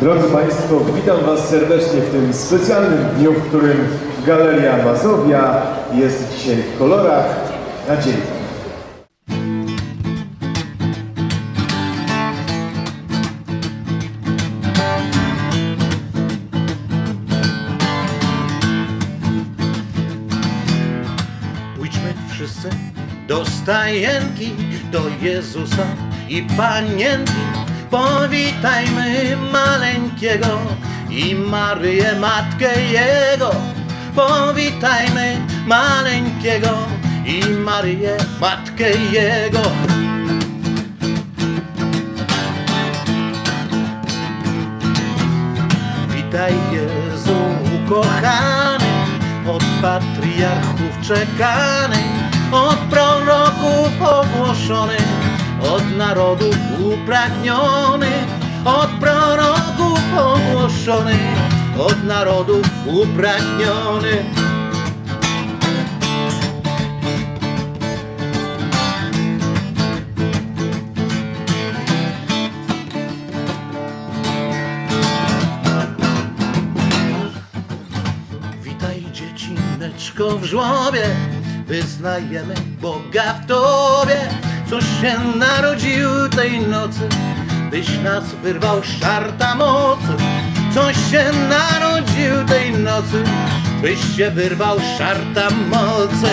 Drodzy Państwo, witam Was serdecznie w tym specjalnym dniu, w którym Galeria Mazowia jest dzisiaj w kolorach nadziei. Pójdźmy wszyscy do stajenki, do Jezusa i Panienki. Powitajmy maleńkiego i Maryję, Matkę Jego. Powitajmy maleńkiego i Maryję, Matkę Jego. Witaj Jezu ukochany, od patriarchów czekany, od proroków ogłoszony, od narodów upragniony, od proroków ogłoszony, od narodów upragniony. Witaj dziecineczko w żłobie, wyznajemy Boga w Tobie, coś się narodził tej nocy, byś nas wyrwał z szarta mocy. Coś się narodził tej nocy, byś się wyrwał z szarta mocy.